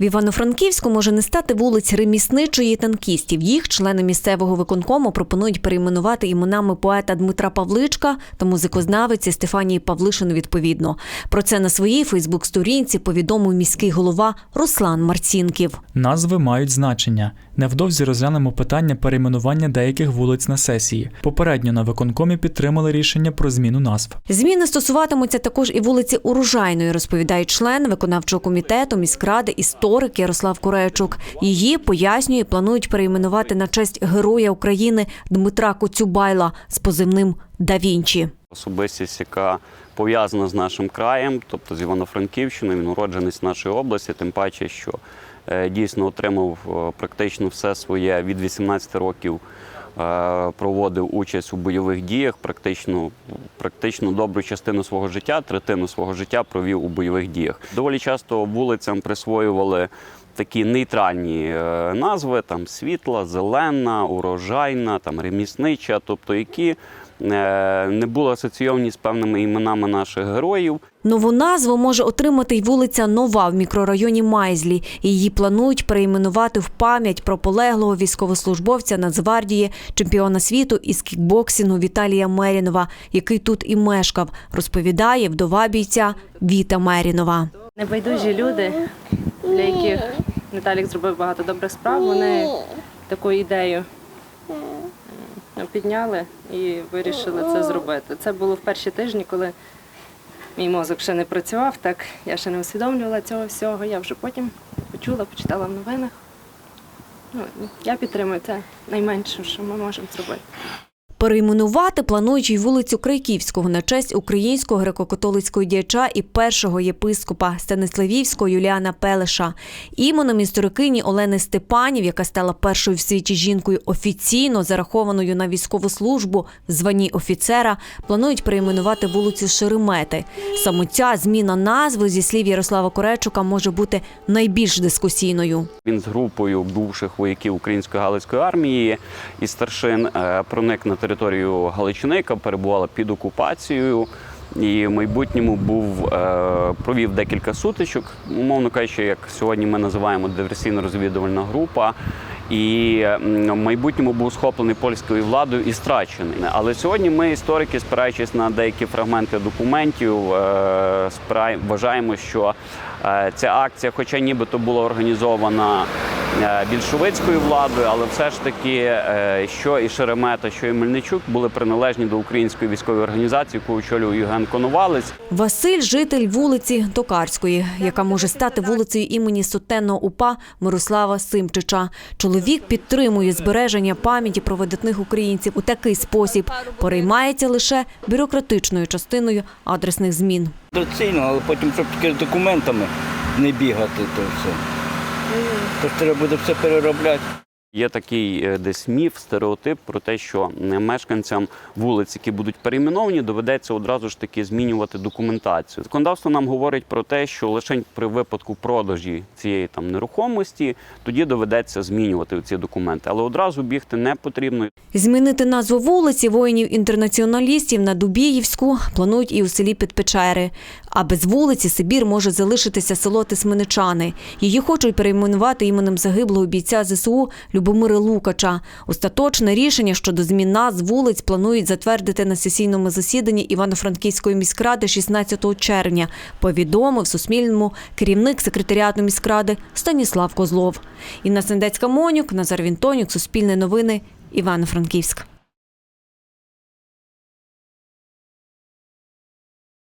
В Івано-Франківську може не стати вулиць ремісничої танкістів. Їх члени місцевого виконкому пропонують перейменувати іменами поета Дмитра Павличка та музикознавиці Стефанії Павлишин відповідно. Про це на своїй Фейсбук-сторінці повідомив міський голова Руслан Марцінків. Назви мають значення. Невдовзі розглянемо питання перейменування деяких вулиць на сесії. Попередньо на виконкомі підтримали рішення про зміну назв. Зміни стосуватимуться також і вулиці Урожайної, розповідає член виконавчого комітету міськради історик Ярослав Куречук. Її пояснює, планують перейменувати на честь Героя України Дмитра Коцюбайла з позивним Да Вінчі. Особистість, яка пов'язана з нашим краєм, тобто з Івано-Франківщиною, він уродженець нашої області, тим паче, що дійсно отримав е, практично все своє від 18 років. е, Проводив участь у бойових діях, практично, практично добру частину свого життя, третину свого життя провів у бойових діях. Доволі часто вулицям присвоювали такі нейтральні е, назви: там світла, зелена, урожайна, там реміснича, тобто які е, не були асоційовані з певними іменами наших героїв. Нову назву може отримати й вулиця Нова в мікрорайоні Майзлі. Її планують перейменувати в пам'ять про полеглого військовослужбовця Нацгвардії, чемпіона світу із кікбоксингу Віталія Мерінова, який тут і мешкав, розповідає вдова бійця Віта Мерінова. Небайдужі люди, для яких Віталік зробив багато добрих справ, вони таку ідею підняли і вирішили це зробити. Це було в перші тижні, коли мій мозок ще не працював, так я ще не усвідомлювала цього всього. Я вже потім почула, почитала в новинах. Ну, я підтримую це найменше, що ми можемо зробити. Перейменувати планують й вулицю Крайківського на честь українського греко-католицького діяча і першого єпископа Станиславівського Юліана Пелеша. Іменем історикині Олени Степанів, яка стала першою в світі жінкою офіційно зарахованою на військову службу в званні офіцера, планують перейменувати вулицю Шеремети. Саме ця зміна назви, зі слів Ярослава Коречука, може бути найбільш дискусійною. Він з групою бувших вояків української галицької армії і старшин е, проник на територію Галичини, яка перебувала під окупацією. І в майбутньому був е, провів декілька сутичок, умовно кажучи, як сьогодні ми називаємо диверсійно-розвідувальна група. І в майбутньому був схоплений польською владою і страчений. Але сьогодні ми, історики, спираючись на деякі фрагменти документів, е, вважаємо, що е, ця акція, хоча нібито була організована більшовицькою владою, але все ж таки, е, що і Шеремета, що і Мельничук були приналежні до української військової організації, яку очолює Євген Коновалець. Василь житель вулиці Токарської, яка може стати вулицею імені сотенного упа Мирослава Симчича. Чоловік підтримує збереження пам'яті про видатних українців у такий спосіб. Переймається лише бюрократичною частиною адресних змін. Доцільно, але потім, щоб тільки з документами не бігати, то все. Тож треба буде все переробляти. Є такий е, десь міф, стереотип про те, що е, мешканцям вулиць, які будуть перейменовані, доведеться одразу ж таки змінювати документацію. Законодавство нам говорить про те, що лише при випадку продажі цієї там нерухомості тоді доведеться змінювати ці документи, але одразу бігти не потрібно. Змінити назву вулиці воїнів-інтернаціоналістів на Дубіївську планують і у селі Підпечери. А без вулиці Сибір може залишитися село Тисменичани. Її хочуть перейменувати іменем загиблого бійця ЗСУ Любомира Лукача. Остаточне рішення щодо змін назв вулиць планують затвердити на сесійному засіданні Івано-Франківської міськради 16 червня. Повідомив Суспільному керівник секретаріату міськради Станіслав Козлов. Інна Сендецька Монюк, Назар Вінтонюк, Суспільне новини, Івано-Франківськ.